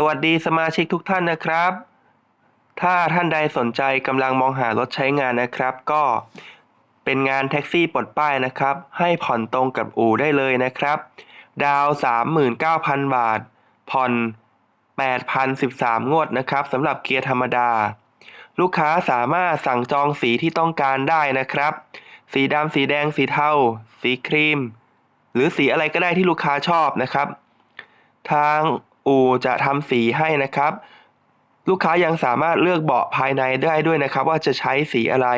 สวัสดีสมาชิกทุกท่านนะครับ ถ้าท่านใดสนใจกำลังมองหารถใช้งานนะครับ ก็เป็นงานแท็กซี่ปลดป้ายนะครับ ให้ผ่อนตรงกับอู่ได้เลยนะครับ ดาว 39,000 บาท ผ่อน 8,013 งวดนะครับสำหรับเกียร์ธรรมดา ลูกค้าสามารถสั่งจองสีที่ต้องการได้นะครับ สีดำสีแดงสีเทาสีครีม หรือสีอะไรก็ได้ที่ลูกค้าชอบนะครับ ทาง อู่จะทำสีให้นะครับ ลูกค้ายังสามารถเลือกเบาะภายในได้ด้วยนะครับ ว่าจะใช้สีอะไร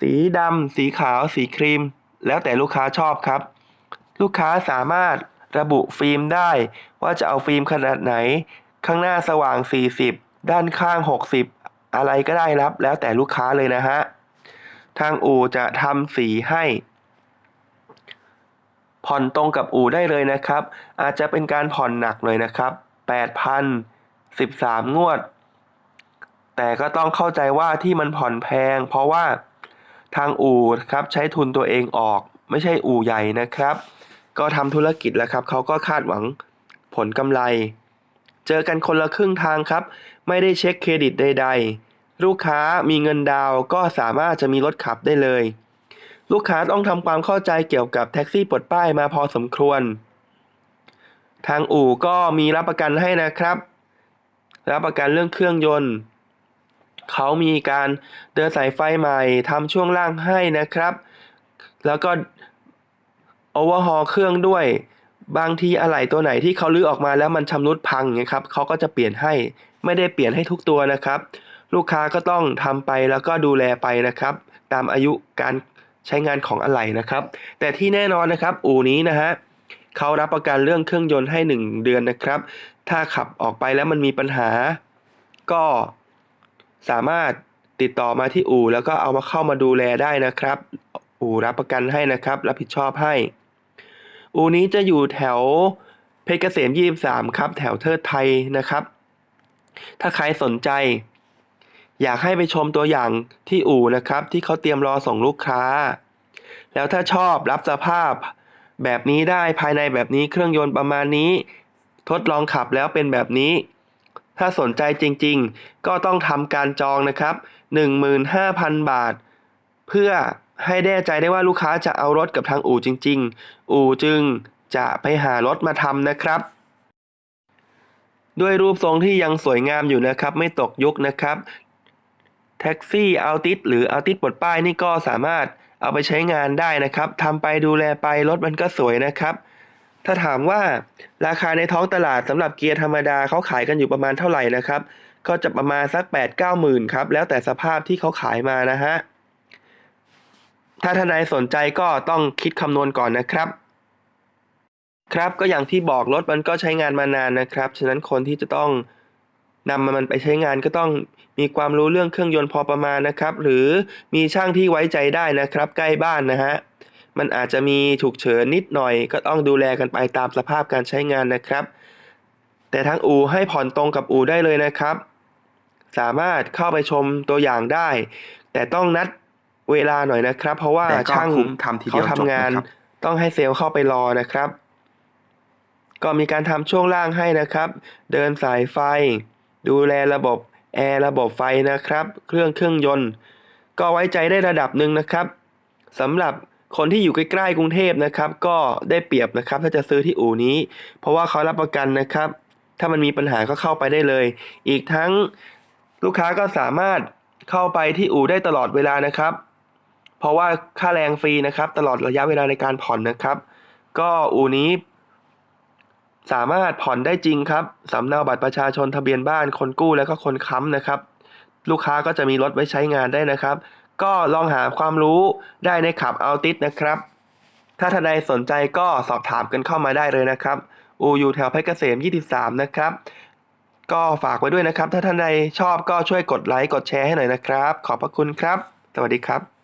สีดำสีขาว สีครีม แล้วแต่ลูกค้าชอบครับ ลูกค้าสามารถระบุฟิล์มได้ ว่าจะเอาฟิล์มขนาดไหน ข้างหน้าสว่าง 40 ด้านข้าง 60 อะไรก็ได้รับ แล้วแต่ลูกค้าเลยนะฮะทางอู่จะทำสีให้ ผ่อนตรงกับอู่ได้เลยนะครับ อาจจะเป็นการผ่อนหนักเลยนะครับ 8,000 13 งวด แต่ก็ต้องเข้าใจว่าที่มันผ่อนแพง เพราะว่าทางอู่ครับใช้ทุนตัวเองออก ไม่ใช่อู่ใหญ่นะครับ ก็ทำธุรกิจแล้วครับเขาก็คาดหวังผลกำไร เจอกันคนละครึ่งทางครับ ไม่ได้เช็คเครดิตใด ๆ ลูกค้ามีเงินดาวก็สามารถจะมีรถขับได้เลย ลูกค้าต้องทำความเข้าใจเกี่ยวกับแท็กซี่ปลดป้ายมาพอสมควร ทางอู่ก็มีรับประกันให้นะครับ รับประกันเรื่องเครื่องยนต์ เขามีการเดินสายไฟใหม่ทำช่วงล่างให้นะครับ แล้วก็โอเวอร์ฮอลเครื่องด้วย บางทีอะไหล่ตัวไหนที่เขาลื้อออกมาแล้วมันชำรุดพังเงี้ยครับเขาก็จะเปลี่ยนให้ไม่ได้เปลี่ยนให้ทุกตัวนะครับ ลูกค้าก็ต้องทำไปแล้วก็ดูแลไปนะครับ ตามอายุการ ใช้งานของอะไหล่นะครับ แต่ที่แน่นอนนะครับ อู่นี้นะฮะเขารับประกันเรื่องเครื่องยนต์ให้ 1 เดือนนะครับ ถ้าขับออกไปแล้วมันมีปัญหา ก็สามารถติดต่อมาที่อู่แล้วก็เอามาเข้ามาดูแลได้นะครับ อู่รับประกันให้นะครับ รับผิดชอบให้ อู่นี้จะอยู่แถวเพชรเกษม 23 ครับ แถวเทิดไทยนะครับ ถ้าใครสนใจ อยากให้ไปชมตัวอย่างที่อู่นะครับ ที่เขาเตรียมรอส่งลูกค้า แล้วถ้าชอบรับสภาพ แบบนี้ได้ภายในแบบนี้เครื่องยนต์ประมาณนี้ ทดลองขับแล้วเป็นแบบนี้ ถ้าสนใจจริงๆ ก็ต้องทำการจองนะครับ 15,000 บาท เพื่อให้แน่ใจได้ว่าลูกค้าจะเอารถกับทางอู่จริง ๆ อู่จึงจะไปหารถมาทำนะครับ ด้วยรูปทรงที่ยังสวยงามอยู่นะครับ ไม่ตกยุคนะครับ แท็กซี่อัลติสหรืออัลติสปลดป้ายนี่ก็สามารถ เอาไปใช้งานได้นะครับทำไปดูแลไปรถมันก็สวยนะครับ ถ้าถามว่าราคาในท้องตลาดสำหรับเกียร์ธรรมดาเขาขายกันอยู่ประมาณเท่าไหร่นะครับ ก็จะประมาณสัก 8 9หมื่นครับ แล้วแต่สภาพที่เขาขายมานะฮะ ถ้าท่านใดสนใจก็ต้องคิดคำนวณก่อนนะครับครับก็อย่างที่บอกรถมันก็ใช้งานมานานนะครับ ฉะนั้นคนที่จะต้อง นำมันไปใช้งานก็ต้องมีความรู้เรื่องเครื่องยนต์พอประมาณนะครับ หรือมีช่างที่ไว้ใจได้นะครับ ใกล้บ้านนะฮะมันอาจจะมีฉุกเฉินนิดหน่อย ก็ต้องดูแลกันไปตามสภาพการใช้งานนะครับ แต่ทางอู่ให้ผ่อนตรงกับอู่ได้เลยนะครับ สามารถเข้าไปชมตัวอย่างได้ แต่ต้องนัดเวลาหน่อยนะครับ เพราะว่าแต่ก็ช่างคุ้มทำทีเดียวเขาทำงานจบนะครับต้องให้เซลล์เข้าไปรอนะครับ ก็มีการทำช่วงล่างให้นะครับ เดินสายไฟ ดูแลระบบแอร์ระบบไฟนะครับ เครื่องเครื่องยนต์ ก็ไว้ใจได้ระดับหนึ่งนะครับสำหรับคนที่อยู่ใกล้ๆกรุงเทพนะครับ ก็ได้เปรียบนะครับ ถ้าจะซื้อที่อู่นี้ เพราะว่าเขารับประกันนะครับ ถ้ามันมีปัญหาก็เข้าไปได้เลย อีกทั้งลูกค้าก็สามารถเข้าไปที่อู่ได้ตลอดเวลานะครับ เพราะว่าค่าแรงฟรีนะครับ ตลอดระยะเวลาในการผ่อนนะครับ ก็อู่นี้ สามารถผ่อนได้จริงครับสำเนาบัตรประชาชนทะเบียนบ้านคนกู้แล้วก็คนค้ำนะครับ ลูกค้าก็จะมีรถไว้ใช้งานได้นะครับ ก็ลองหาความรู้ได้ในขับเอาติสนะครับ ถ้าท่านใดสนใจก็สอบถามกันเข้ามาได้เลยนะครับอูอยู่แถวเพชรเกษม 23 นะครับ ก็ฝากไว้ด้วยนะครับ ถ้าท่านใดชอบก็ช่วยกดไลค์กดแชร์ให้หน่อยนะครับ ขอบพระคุณครับ สวัสดีครับ